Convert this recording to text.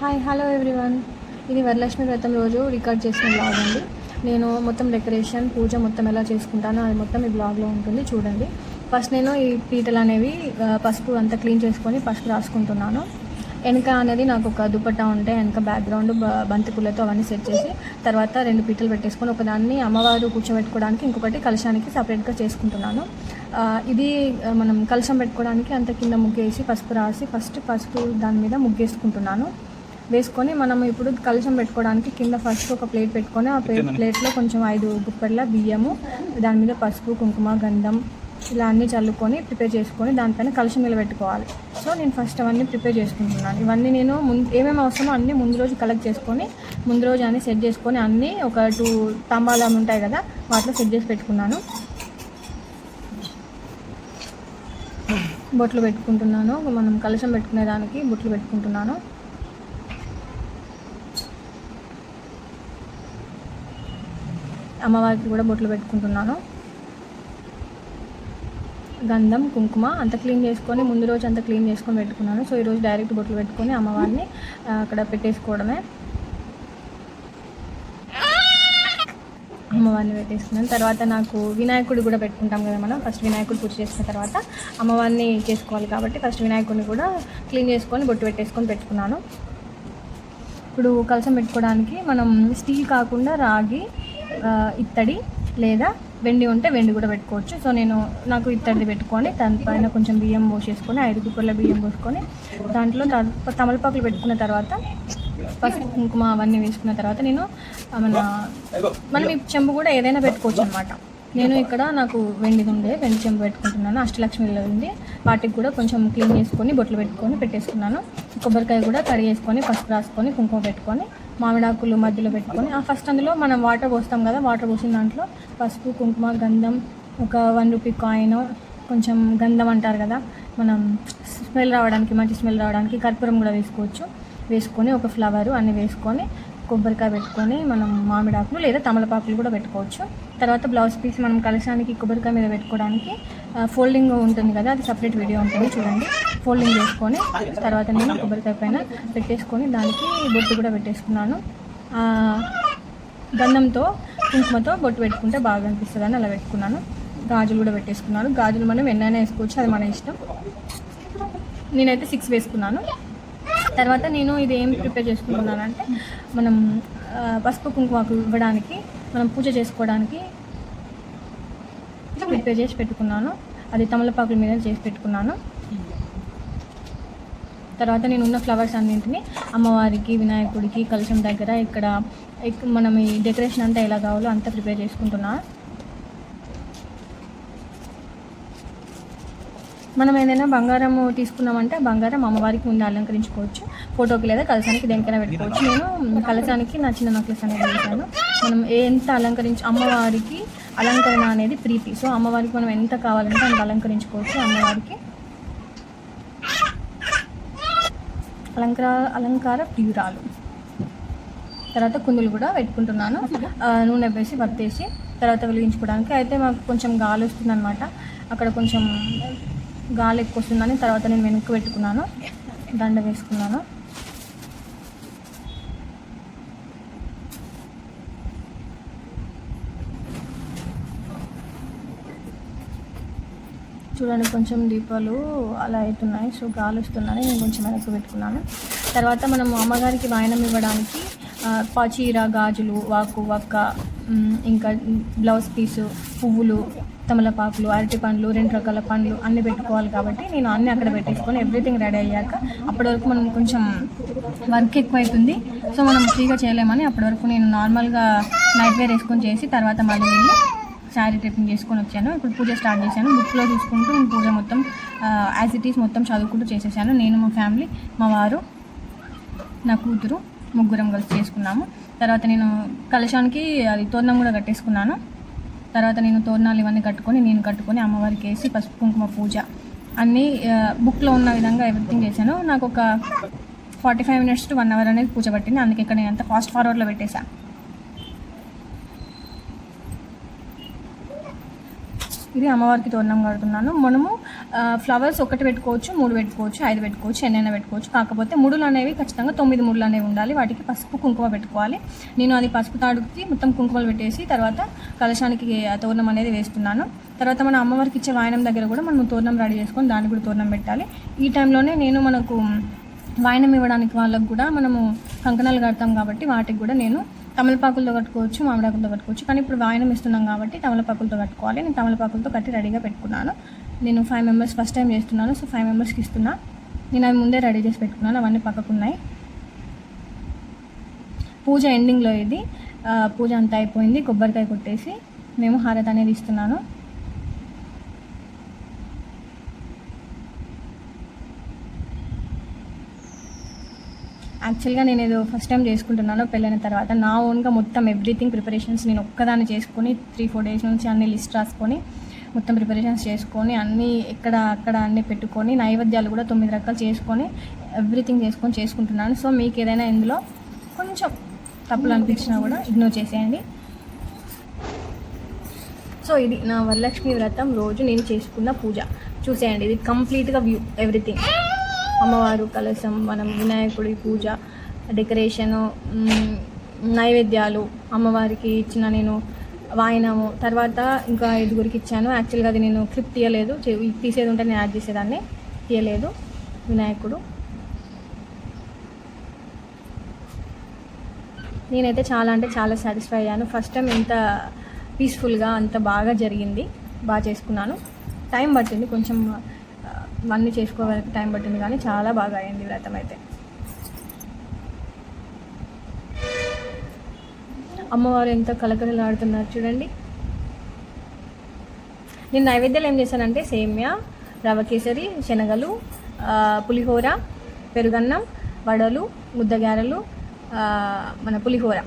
Hi hello everyone ఇది వరలక్ష్మి వ్రతం రోజు రికార్డ్ చేసిన బ్లాగ్ అండి. నేను మొత్తం డెకరేషన్ పూజ మొత్తం ఎలా చేసుకుంటానో అది మొత్తం ఈ బ్లాగ్లో ఉంటుంది చూడండి. ఫస్ట్ నేను ఈ పీటలు అనేవి పసుపు అంతా క్లీన్ చేసుకొని పసుపు రాసుకుంటున్నాను. వెనక అనేది నాకు ఒక దుపట్టా ఉంటే వెనక బ్యాక్గ్రౌండ్ బంతి పూలతో అవన్నీ సెట్ చేసి తర్వాత రెండు పీటలు పెట్టేసుకొని ఒకదాన్ని అమ్మవారు కూర్చోబెట్టుకోవడానికి ఇంకొకటి కలశానికి సపరేట్గా చేసుకుంటున్నాను. ఇది మనం కలశం పెట్టుకోవడానికి అంత కింద ముగ్గేసి పసుపు రాసి ఫస్ట్ పసుపు దాని మీద ముగ్గేసుకుంటున్నాను. వేసుకొని మనం ఇప్పుడు కలశం పెట్టుకోవడానికి కింద ఫస్ట్ ఒక ప్లేట్ పెట్టుకొని ఆ ప్లేట్ ప్లేట్లో కొంచెం ఐదు గుప్పెళ్ళ బియ్యము దాని మీద పసుపు కుంకుమ గంధం ఇలా అన్నీ చల్లుకొని ప్రిపేర్ చేసుకొని దానిపైన కలశం నిలబెట్టుకోవాలి. సో నేను ఫస్ట్ అవన్నీ ప్రిపేర్ చేసుకుంటున్నాను. ఇవన్నీ నేను ముందు ఏమేమి అవసరమో అన్నీ ముందు రోజు కలెక్ట్ చేసుకొని ముందు రోజు అన్నీ సెట్ చేసుకొని అన్నీ ఒక టూ తాంబాలం ఉంటాయి కదా వాటిలో సెట్ చేసి పెట్టుకున్నాను. బొట్లు పెట్టుకుంటున్నాను. మనం కలశం పెట్టుకునే దానికి బొట్లు పెట్టుకుంటున్నాను. అమ్మవారికి కూడా బొట్లు పెట్టుకుంటున్నాను. గంధం కుంకుమ అంత క్లీన్ చేసుకొని ముందు రోజు అంత క్లీన్ చేసుకొని పెట్టుకున్నాను. సో ఈరోజు డైరెక్ట్ బొట్లు పెట్టుకొని అమ్మవారిని అక్కడ పెట్టేసుకోవడమే. అమ్మవారిని పెట్టేసుకున్నాను. తర్వాత నాకు వినాయకుడు కూడా పెట్టుకుంటాం కదా మనం. ఫస్ట్ వినాయకుడు పూజ చేసిన తర్వాత అమ్మవారిని చేసుకోవాలి కాబట్టి ఫస్ట్ వినాయకుడిని కూడా క్లీన్ చేసుకొని బొట్టు పెట్టేసుకొని పెట్టుకున్నాను. ఇప్పుడు కలసం పెట్టుకోవడానికి మనం స్టీల్ కాకుండా రాగి ఇత్తడి లేదా వెండి ఉంటే వెండి కూడా పెట్టుకోవచ్చు. సో నేను నాకు ఇత్తడిది పెట్టుకొని దానిపైన కొంచెం బియ్యం పోసేసుకొని ఐదు కుక్కర్ల బియ్యం పోసుకొని దాంట్లో తమలపాకులు పెట్టుకున్న తర్వాత పసుపు కుంకుమ అవన్నీ వేసుకున్న తర్వాత నేను మన మనం ఈ చెంబు కూడా ఏదైనా పెట్టుకోవచ్చు అనమాట నేను ఇక్కడ నాకు వెండిది ఉండే వెండి చెంబు పెట్టుకుంటున్నాను. అష్టలక్ష్మిలో ఉంది. వాటికి కూడా కొంచెం క్లీన్ చేసుకొని బొట్లు పెట్టుకొని పెట్టేసుకున్నాను. కొబ్బరికాయ కూడా కడిగేసుకొని పసుపు రాసుకొని కుంకుమ పెట్టుకొని మామిడాకులు మధ్యలో పెట్టుకొని ఆ ఫస్ట్ అందులో మనం వాటర్ పోస్తాం కదా వాటర్ పోసిన దాంట్లో పసుపు కుంకుమ గంధం ఒక వన్ రూపీ కాయిన్ కొంచెం గంధం అంటారు కదా మనం స్మెల్ రావడానికి మంచి స్మెల్ రావడానికి కర్పూరం కూడా వేసుకోవచ్చు. వేసుకొని ఒక ఫ్లవరు అన్నీ వేసుకొని కొబ్బరికాయ పెట్టుకొని మనం మామిడాకులు లేదా తమలపాకులు కూడా పెట్టుకోవచ్చు. తర్వాత బ్లౌజ్ పీస్ మనం కలశానికి కొబ్బరికాయ మీద పెట్టుకోవడానికి ఫోల్డింగ్ ఉంటుంది కదా అది సపరేట్ వీడియో ఉంటుంది చూడండి. ఫోల్డింగ్ చేసుకొని తర్వాత నేను కొబ్బరికాయ పైన పెట్టేసుకొని దానికి బొట్టు కూడా పెట్టేసుకున్నాను. గంధంతో కుంకుమతో బొట్టు పెట్టుకుంటే బాగా అనిపిస్తుంది అని అలా పెట్టుకున్నాను. గాజులు కూడా పెట్టేసుకున్నాను. గాజులు మనం ఎన్నైనా వేసుకోవచ్చు అది మన ఇష్టం. నేనైతే సిక్స్ వేసుకున్నాను. తర్వాత నేను ఇది ఏం ప్రిపేర్ చేసుకుంటున్నానంటే మనం పసుపు కుంకుమకు ఇవ్వడానికి మనం పూజ చేసుకోవడానికి ప్రిపేర్ చేసి పెట్టుకున్నాను. అది తమలపాకుల మీద చేసి పెట్టుకున్నాను. తర్వాత నేను ఉన్న ఫ్లవర్స్ అన్నింటిని అమ్మవారికి వినాయకుడికి కలశం దగ్గర ఇక్కడ మనం ఈ డెకరేషన్ అంతా ఎలా కావాలో అంతా ప్రిపేర్ చేసుకుంటున్నాను మనం ఏదైనా బంగారం తీసుకున్నామంటే బంగారం అమ్మవారికి ముందు అలంకరించుకోవచ్చు. ఫోటోకి లేదా కలశానికి దేనికైనా పెట్టుకోవచ్చు. నేను కలశానికి నా చిన్న నక్లెస్ అనేది వేసాను మనం ఎంత అలంకరించి అమ్మవారికి అలంకరణ అనేది ప్రీతి. సో అమ్మవారికి మనం ఎంత కావాలంటే అంత అలంకరించుకోవచ్చు అమ్మవారికి. అలంకార అలంకార ప్రియురాలు. తర్వాత కుందులు కూడా పెట్టుకుంటున్నాను. నూనె వేసి వత్తేసి తర్వాత వెలిగించుకోవడానికి. అయితే మాకు కొంచెం గాలి వస్తుంది అనమాట అక్కడ కొంచెం గాలి ఎక్కువ వస్తుందని తర్వాత నేను వెనక్కి పెట్టుకున్నాను. దండ వేసుకున్నాను. చూడండి కొంచెం దీపాలు అలా అవుతున్నాయి. సో గాలి వస్తున్నాయి నేను కొంచెం వెనక్కి పెట్టుకున్నాను. తర్వాత మనం అమ్మగారికి వాయనం ఇవ్వడానికి చీర గాజులు వాకు వక్క ఇంకా బ్లౌజ్ పీసు పువ్వులు తమలపాకులు అరటి పండ్లు రెండు రకాల పండ్లు అన్నీ పెట్టుకోవాలి కాబట్టి నేను అన్నీ అక్కడ పెట్టేసుకొని ఎవ్రీథింగ్ రెడీ అయ్యాక అప్పటి వరకు మనం కొంచెం వర్క్ ఎక్కువ అవుతుంది సో మనం ఫ్రీగా చేయలేమని అప్పటి వరకు నేను నార్మల్గా నైట్ వేర్ వేసుకొని చేసి తర్వాత మళ్ళీ వెళ్ళి శారీ ట్రిప్పింగ్ చేసుకొని వచ్చాను. ఇప్పుడు పూజ స్టార్ట్ చేశాను. బుక్లో చూసుకుంటూ నేను పూజ మొత్తం యాజ్ ఇట్ ఈస్ మొత్తం చదువుకుంటూ చేసేసాను. నేను మా ఫ్యామిలీ మా వారు నా కూతురు ముగ్గురం కలిసి చేసుకున్నాము. తర్వాత నేను కలశానికి అది తోరణం కూడా కట్టేసుకున్నాను. తర్వాత నేను తోరణాలు ఇవన్నీ కట్టుకొని నేను కట్టుకొని అమ్మవారికి వేసి పసుపు కుంకుమ పూజ అన్నీ బుక్లో ఉన్న విధంగా ఎవ్రీథింగ్ చేశాను. నాకు ఒక forty five minutes to one hour అనేది పూజ పట్టింది. అందుకే ఇక్కడ నేను అంత ఫాస్ట్ ఫార్వర్డ్లో పెట్టేశాను ఇది అమ్మవారికి తోరణం కడుతున్నాను. మనము ఫ్లవర్స్ ఒకటి పెట్టుకోవచ్చు మూడు పెట్టుకోవచ్చు ఐదు పెట్టుకోవచ్చు ఎన్నైనా పెట్టుకోవచ్చు. కాకపోతే ముడులు అనేవి ఖచ్చితంగా తొమ్మిది ముడులు అనేవి ఉండాలి. వాటికి పసుపు కుంకుమ పెట్టుకోవాలి. నేను అది పసుపు తాడుకి మొత్తం కుంకుమలు పెట్టేసి తర్వాత కలశానికి తోరణం అనేది వేస్తున్నాను. తర్వాత మన అమ్మవారికి ఇచ్చే వాయనం దగ్గర కూడా మనం తోరణం రెడీ చేసుకొని దానికి కూడా తోరణం పెట్టాలి. ఈ టైంలోనే నేను మనకు వాయనం ఇవ్వడానికి వాళ్ళకు కూడా మనము కంకణాలు కడతాం కాబట్టి వాటికి కూడా నేను తమలపాకులతో కట్టుకోవచ్చు మామిడాకులతో కట్టుకోవచ్చు. కానీ ఇప్పుడు వాయనం ఇస్తున్నాం కాబట్టి తమలపాకులతో కట్టుకోవాలి. నేను తమలపాకులతో కట్టి రెడీగా పెట్టుకున్నాను. నేను ఫైవ్ మెంబర్స్ ఫస్ట్ టైం చేస్తున్నాను. సో ఫైవ్ మెంబర్స్కి ఇస్తున్నా. నేను అవి ముందే రెడీ చేసి పెట్టుకున్నాను. అవన్నీ పక్కకున్నాయి పూజ ఎండింగ్లో ఇది. పూజ అంతా అయిపోయింది. కొబ్బరికాయ కొట్టేసి మేము హారతి అనేది ఇస్తున్నాను. యాక్చువల్గా నేను ఏదో ఫస్ట్ టైం చేసుకుంటున్నాను పెళ్ళైన తర్వాత. నా ఓన్గా మొత్తం ఎవ్రీథింగ్ ప్రిపరేషన్స్ నేను ఒక్కదాన్ని చేసుకొని త్రీ ఫోర్ డేస్ నుంచి అన్ని లిస్ట్ రాసుకొని మొత్తం ప్రిపరేషన్స్ చేసుకొని అన్నీ ఎక్కడ అక్కడ అన్నీ పెట్టుకొని నైవేద్యాలు కూడా తొమ్మిది రకాలు చేసుకొని ఎవ్రీథింగ్ చేసుకొని చేసుకుంటున్నాను. సో మీకు ఏదైనా ఇందులో కొంచెం తప్పులు అనిపించినా కూడా ఇగ్నోర్ చేసేయండి. సో ఇది నా వరలక్ష్మి వ్రతం రోజు నేను చేసుకున్న పూజ. చూసేయండి ఇది కంప్లీట్గా వ్యూ ఎవ్రీథింగ్. అమ్మవారు కలశం మనం వినాయకుడి పూజ డెకరేషను నైవేద్యాలు అమ్మవారికి ఇచ్చిన నేను వాయినము. తర్వాత ఇంకా ఐదుగురికి ఇచ్చాను. యాక్చువల్గా అది నేను క్లిప్ తీయలేదు. తీసేది ఉంటే నేను యాడ్ చేసేదాన్ని. తీయలేదు. వినాయకుడు. నేనైతే చాలా అంటే చాలా సాటిస్ఫై అయ్యాను. ఫస్ట్ టైం ఇంత పీస్ఫుల్గా అంత బాగా జరిగింది. బాగా చేసుకున్నాను. టైం పట్టింది. కొంచెం ఆ, అన్నీ చేసుకోవడానికి టైం పట్టింది కానీ చాలా బాగా అయింది వ్రతం అయితే. అమ్మవారు ఎంత కలకలలాడుతున్నారు చూడండి. నేను నైవేద్యాలు ఏం చేశానంటే సేమ్యా రవ కేసరి శనగలు పులిహోర పెరుగన్నం వడలు ముద్దగారెలు మన పులిహోర.